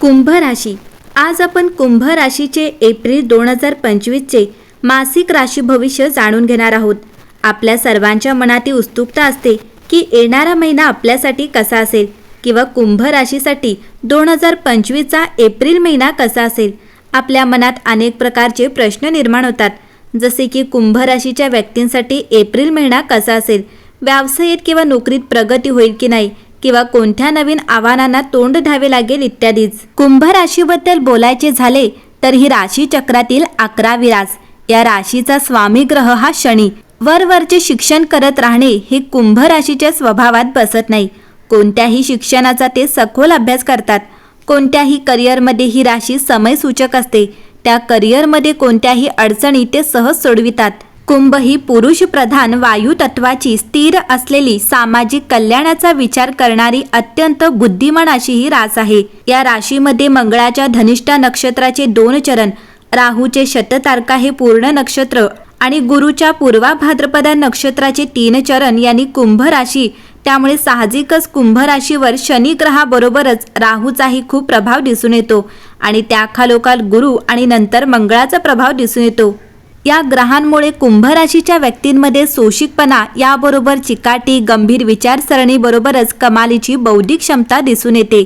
कुंभ राशी. आज आपण कुंभ राशीचे एप्रिल दोन हजार पंचवीसचे मासिक राशी भविष्य जाणून घेणार आहोत. आपल्या सर्वांच्या मनात ही उत्सुकता असते की येणारा महिना आपल्यासाठी कसा असेल किंवा कुंभ राशीसाठी दोन हजार पंचवीसचा एप्रिल महिना कसा असेल? आपल्या मनात अनेक प्रकारचे प्रश्न निर्माण होतात. जसे की कुंभ राशीच्या व्यक्तींसाठी एप्रिल महिना कसा असेल? व्यवसायात किंवा नोकरीत प्रगती होईल की नाही? किंवा कोणत्या नवीन आव्हानांना तोंड द्यावे लागेल इत्यादीच. कुंभ राशीबद्दल बोलायचे झाले तर ही राशी चक्रातील अकरावी रास या राशीचा स्वामी ग्रह हा शनी. वरवरचे शिक्षण करत राहणे हे कुंभ राशीच्या स्वभावात बसत नाही. कोणत्याही शिक्षणाचा ते सखोल अभ्यास करतात. कोणत्याही करिअरमध्ये ही राशी समयसूचक असते. त्या करिअरमध्ये कोणत्याही अडचणी ते सहज सोडवितात. कुंभ ही पुरुष प्रधान वायू तत्वाची स्थिर असलेली सामाजिक कल्याणाचा विचार करणारी अत्यंत बुद्धिमान अशी ही रास आहे. या राशीमध्ये मंगळाच्या धनिष्ठा नक्षत्राचे दोन चरण राहूचे शततारका हे पूर्ण नक्षत्र आणि गुरुच्या पूर्वा भाद्रपदा नक्षत्राचे तीन चरण यांनी कुंभ राशी त्यामुळे साहजिकच कुंभ राशीवर शनी ग्रहाबरोबरच राहूचाही खूप प्रभाव दिसून येतो आणि त्याखालोखाल गुरु आणि नंतर मंगळाचा प्रभाव दिसून येतो. या ग्रहांमुळे कुंभ राशीच्या व्यक्तींमध्ये सोशिकपणा याबरोबर चिकाटी गंभीर विचारसरणीबरोबरच कमालीची बौद्धिक क्षमता दिसून येते.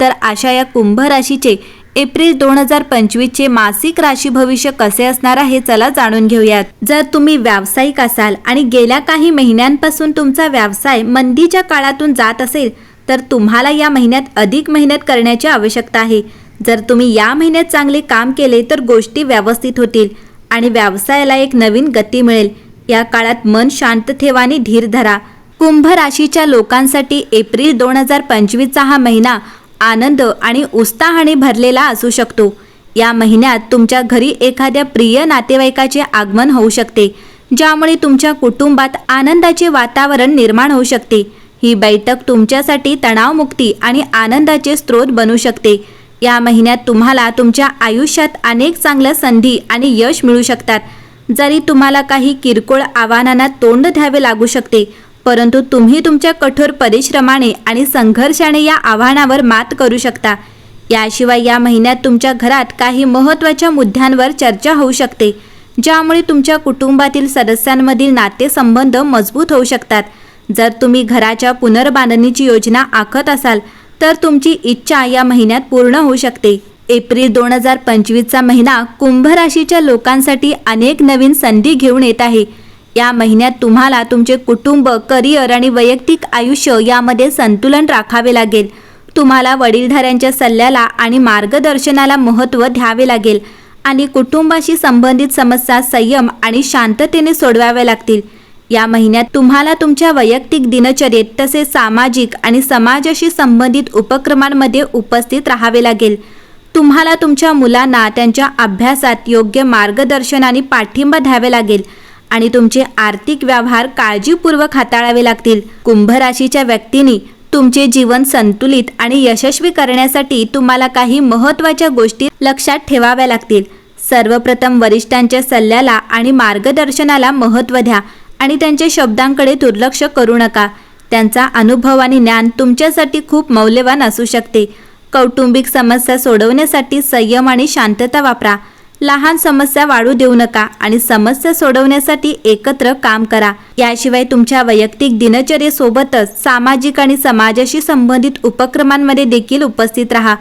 तर अशा या कुंभ राशीचे एप्रिल दोन हजार पंचवीसचे मासिक राशी भविष्य कसे असणार आहे चला जाणून घेऊयात. जर तुम्ही व्यावसायिक असाल आणि गेल्या काही महिन्यांपासून तुमचा व्यवसाय मंदीच्या काळातून जात असेल तर तुम्हाला या महिन्यात अधिक मेहनत करण्याची आवश्यकता आहे. जर तुम्ही या महिन्यात चांगले काम केले तर गोष्टी व्यवस्थित होतील. आणि व्यवसायाला एक नवीन गती मिळेल. या काळात मन शांत ठेवानी धीर धरा. कुंभ राशीच्या लोकांसाठी एप्रिल दोन हजार पंचवीसचा हा महिना आनंद आणि उत्साहाने भरलेला असू शकतो. या महिन्यात तुमच्या घरी एखाद्या प्रिय नातेवाईकाचे आगमन होऊ शकते ज्यामुळे तुमच्या कुटुंबात आनंदाचे वातावरण निर्माण होऊ शकते. ही बैठक तुमच्यासाठी तणावमुक्ती आणि आनंदाचे स्रोत बनू शकते. या महिन्यात तुम्हाला तुमच्या आयुष्यात अनेक चांगल्या संधी आणि यश मिळू शकतात. जरी तुम्हाला काही किरकोळ आव्हानांना तोंड द्यावे लागू शकते परंतु तुम्ही तुमच्या कठोर परिश्रमाने आणि संघर्षाने या आव्हानावर मात करू शकता. याशिवाय या महिन्यात तुमच्या घरात काही महत्त्वाच्या मुद्द्यांवर चर्चा होऊ शकते ज्यामुळे तुमच्या कुटुंबातील सदस्यांमधील नातेसंबंध मजबूत होऊ शकतात. जर तुम्ही घराच्या पुनर्बांधणीची योजना आखत असाल तर तुमची इच्छा या महिन्यात पूर्ण होऊ शकते. एप्रिल दोन हजार पंचवीसचा महिना कुंभ राशीच्या लोकांसाठी अनेक नवीन संधी घेऊन येत आहे. या महिन्यात तुम्हाला तुमचे कुटुंब करिअर आणि वैयक्तिक आयुष्य यामध्ये संतुलन राखावे लागेल. तुम्हाला वडीलधाऱ्यांच्या सल्ल्याला आणि मार्गदर्शनाला महत्त्व द्यावे लागेल आणि कुटुंबाशी संबंधित समस्या संयम आणि शांततेने सोडवाव्या लागतील. या महिन्यात तुम्हाला तुमच्या वैयक्तिक दिनचर्येत तसेच सामाजिक आणि समाजाशी संबंधित उपक्रमांमध्ये उपस्थित राहावे लागेल. तुम्हाला तुमच्या मुलांना त्यांच्या अभ्यासात योग्य मार्गदर्शन आणि पाठिंबा द्यावे लागेल आणि तुमचे आर्थिक व्यवहार काळजीपूर्वक हाताळावे लागतील. कुंभ राशीच्या व्यक्तींनी तुमचे जीवन संतुलित आणि यशस्वी करण्यासाठी तुम्हाला काही महत्त्वाच्या गोष्टी लक्षात ठेवाव्या लागतील. सर्वप्रथम वरिष्ठांच्या सल्ल्याला आणि मार्गदर्शनाला महत्त्व द्या. आणि त्यांच्या शब्दांकडे दुर्लक्ष करू नका. त्यांचा अनुभव आणि ज्ञान तुमच्यासाठी खूप मौल्यवान असू शकते. कौटुंबिक समस्या सोडवण्यासाठी संयम आणि शांतता वापरा. लहान समस्या वाढू देऊ नका आणि समस्या सोडवण्यासाठी एकत्र काम करा. याशिवाय तुमच्या वैयक्तिक दिनचर्येसोबतच सामाजिक आणि समाजाशी संबंधित उपक्रमांमध्ये देखील उपस्थित राहा.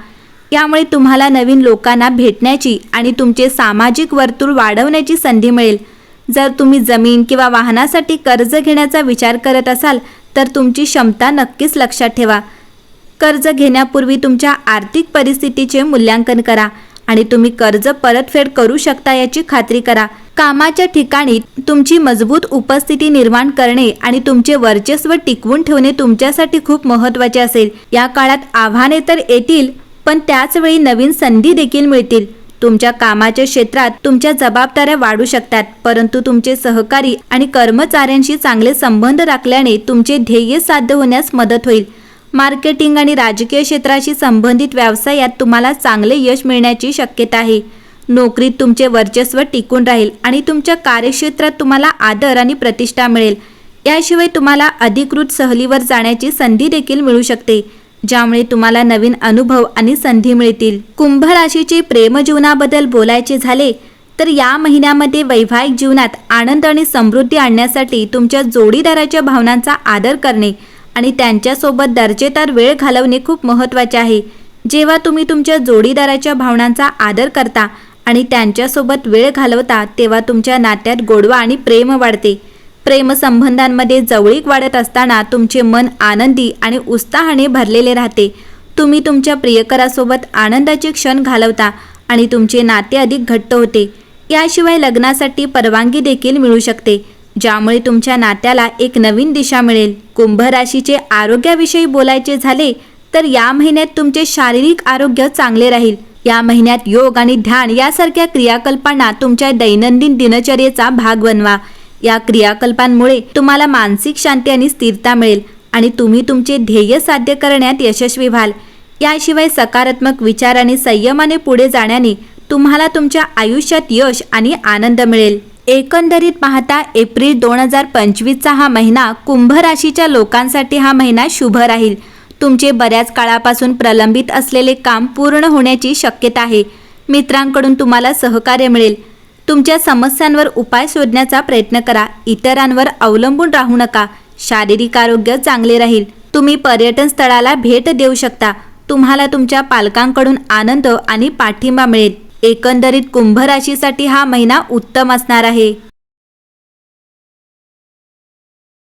यामुळे तुम्हाला नवीन लोकांना भेटण्याची आणि तुमचे सामाजिक वर्तुळ वाढवण्याची संधी मिळेल. जर तुम्ही जमीन किंवा वाहनासाठी कर्ज घेण्याचा विचार करत असाल तर तुमची क्षमता नक्कीच लक्षात ठेवा. कर्ज घेण्यापूर्वी तुमच्या आर्थिक परिस्थितीचे मूल्यांकन करा आणि तुम्ही कर्ज परतफेड करू शकता याची खात्री करा. कामाच्या ठिकाणी तुमची मजबूत उपस्थिती निर्माण करणे आणि तुमचे वर्चस्व टिकवून ठेवणे तुमच्यासाठी खूप महत्त्वाचे असेल. या काळात आव्हाने तर येतील पण त्याचवेळी नवीन संधी देखील मिळतील. तुमच्या कामाच्या क्षेत्रात तुमच्या जबाबदाऱ्या वाढू शकतात परंतु तुमचे सहकारी आणि कर्मचाऱ्यांशी चांगले संबंध राखल्याने तुमचे ध्येय साध्य होण्यास मदत होईल. मार्केटिंग आणि राजकीय क्षेत्राशी संबंधित व्यवसायात तुम्हाला चांगले यश मिळण्याची शक्यता आहे. नोकरीत तुमचे वर्चस्व टिकून राहील आणि तुमच्या कार्यक्षेत्रात तुम्हाला आदर आणि प्रतिष्ठा मिळेल. याशिवाय तुम्हाला अधिकृत सहलीवर जाण्याची संधी देखील मिळू शकते. ज्यामुळे तुम्हाला नवीन अनुभव आणि संधी मिळतील. कुंभ राशीचे प्रेमजीवनाबद्दल बोलायचे झाले तर या महिन्यामध्ये वैवाहिक जीवनात आनंद आणि समृद्धी आणण्यासाठी तुमच्या जोडीदाराच्या भावनांचा आदर करणे आणि त्यांच्यासोबत दर्जेदार वेळ घालवणे खूप महत्त्वाचे आहे. जेव्हा तुम्ही तुमच्या जोडीदाराच्या भावनांचा आदर करता आणि त्यांच्यासोबत वेळ घालवता तेव्हा तुमच्या नात्यात गोडवा आणि प्रेम वाढते. प्रेमसंबंधांमध्ये जवळीक वाढत असताना तुमचे मन आनंदी आणि उत्साहाने भरलेले राहते. तुम्ही तुमच्या प्रियकरासोबत आनंदाचे क्षण घालवता आणि तुमचे नाते अधिक घट्ट होते. याशिवाय लग्नासाठी परवानगी देखील मिळू शकते ज्यामुळे तुमच्या नात्याला एक नवीन दिशा मिळेल. कुंभ राशीचे आरोग्याविषयी बोलायचे झाले तर या महिन्यात तुमचे शारीरिक आरोग्य चांगले राहील. या महिन्यात योग आणि ध्यान यासारख्या क्रियाकल्पांना तुमच्या दैनंदिन दिनचर्येचा भाग बनवा. या क्रियाकल्पांमुळे तुम्हाला मानसिक शांती आणि स्थिरता मिळेल आणि तुम्ही तुमचे ध्येय साध्य करण्यात यशस्वी व्हाल. याशिवाय सकारात्मक विचार आणि संयमाने पुढे जाण्याने तुम्हाला तुमच्या आयुष्यात यश आणि आनंद मिळेल. एकंदरीत पाहता एप्रिल दोन हजार पंचवीसचा हा महिना कुंभ राशीच्या लोकांसाठी हा महिना शुभ राहील. तुमचे बऱ्याच काळापासून प्रलंबित असलेले काम पूर्ण होण्याची शक्यता आहे. मित्रांकडून तुम्हाला सहकार्य मिळेल. तुमच्या समस्यांवर उपाय शोधण्याचा प्रयत्न करा. इतरांवर अवलंबून राहू नका. शारीरिक आरोग्य चांगले राहील. तुम्ही पर्यटन स्थळाला भेट देऊ शकता. तुम्हाला तुमच्या पालकांकडून आनंद आणि पाठिंबा मिळेल. एकंदरीत कुंभ राशीसाठी हा महिना उत्तम असणार आहे.